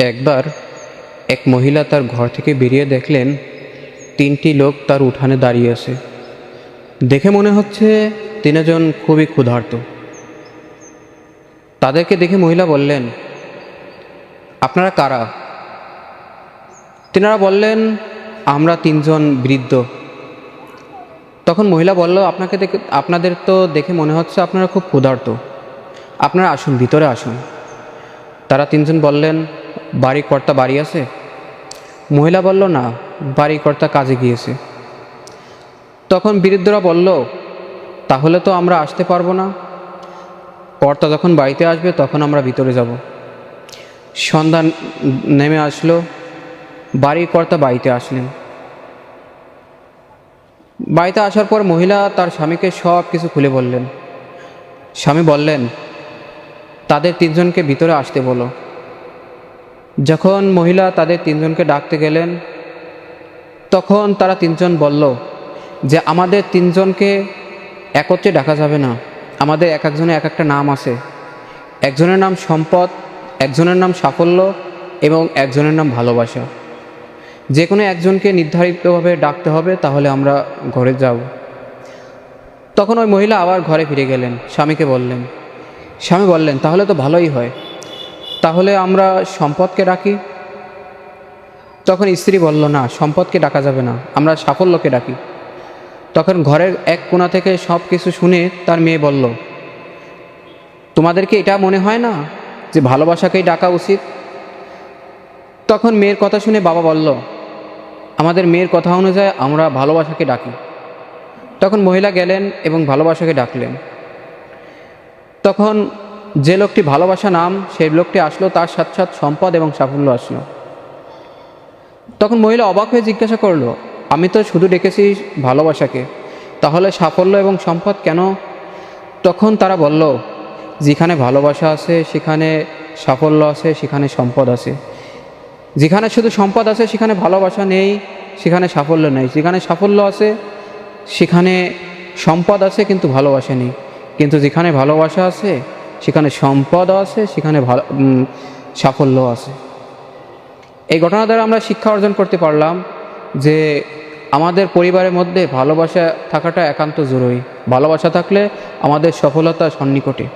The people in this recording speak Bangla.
একবার এক মহিলা তার ঘর থেকে বেরিয়ে দেখলেন তিনটি লোক তার উঠানে দাঁড়িয়ে আছে। দেখে মনে হচ্ছে তিনজন খুবই ক্ষুধার্ত। তাদেরকে দেখে মহিলা বললেন, আপনারা কারা? তিনারা বললেন, আমরা তিনজন বৃদ্ধ। তখন মহিলা বলল, আপনাকে দেখে, আপনাদের তো দেখে মনে হচ্ছে আপনারা খুব ক্ষুধার্ত। আপনারা আসুন, ভিতরে আসুন। তারা তিনজন বললেন বাড়ি কর্তা বাড়ি আছে? মহিলা বলল, না বাড়ি কর্তা কাজে গিয়েছে। তখন বৃদ্ধরা বলল, তাহলে তো আমরা আসতে পারব না। কর্তা যখন বাড়িতে আসবে, তখন আমরা ভিতরে যাব। সন্ধ্যা নেমে আসলো। বাড়ির কর্তা বাড়িতে আসলেন। বাড়িতে আসার পর মহিলা তার স্বামীকে সব কিছু খুলে বললেন। স্বামী বললেন, তাদের তিনজনকে ভিতরে আসতে বলো। যখন মহিলা তাদের তিনজনকে ডাকতে গেলেন, তখন তারা তিনজন বলল যে, আমাদের তিনজনকে একত্রে ডাকা যাবে না। আমাদের এক একজনের এক একটা নাম আছে। একজনের নাম সম্পদ, একজনের নাম সাফল্য এবং একজনের নাম ভালোবাসা। যে কোনো একজনকে নির্ধারিতভাবে ডাকতে হবে, তাহলে আমরা ঘরে যাব। তখন ওই মহিলা আবার ঘরে ফিরে গেলেন। স্বামীকে বললেন, স্বামী বললেন, তাহলে তো ভালোই হয়। তাহলে আমরা সম্পদকে ডাকি? তখন স্ত্রী বলল, না, সম্পদকে ডাকা যাবে না, আমরা সাফল্যকে ডাকি। তখন ঘরের এক কোণা থেকে সব কিছু শুনে তার মেয়ে বলল, তোমাদেরকে এটা মনে হয় না যে ভালোবাসাকেই ডাকা উচিত? তখন মেয়ের কথা শুনে বাবা বলল, আমাদের মেয়ের কথা অনুযায়ী আমরা ভালোবাসাকে ডাকি। তখন মহিলা গেলেন এবং ভালোবাসাকে ডাকলেন। তখন যে লোকটি ভালোবাসা নাম, সেই লোকটি আসলো, তার সাথে সাথে সম্পদ এবং সাফল্য আসলো। তখন মহিলা অবাক হয়ে জিজ্ঞাসা করল, আমি তো শুধু ডেকেছি ভালোবাসাকে, তাহলে সাফল্য এবং সম্পদ কেন? তখন তারা বলল, যেখানে ভালোবাসা আছে, সেখানে সাফল্য আছে, সেখানে সম্পদ আছে। যেখানে শুধু সম্পদ আছে, সেখানে ভালোবাসা নেই, সেখানে সাফল্য নেই। যেখানে সাফল্য আছে, সেখানে সম্পদ আছে, কিন্তু ভালোবাসা নেই। কিন্তু যেখানে ভালোবাসা আছে সেখানে সম্পদও আছে, সেখানে ভালো সাফল্য আছে। এই ঘটনা দ্বারা আমরা শিক্ষা অর্জন করতে পারলাম যে আমাদের পরিবারের মধ্যে ভালোবাসা থাকাটা একান্ত জরুরি। ভালোবাসা থাকলে আমাদের সফলতা সন্নিকটে।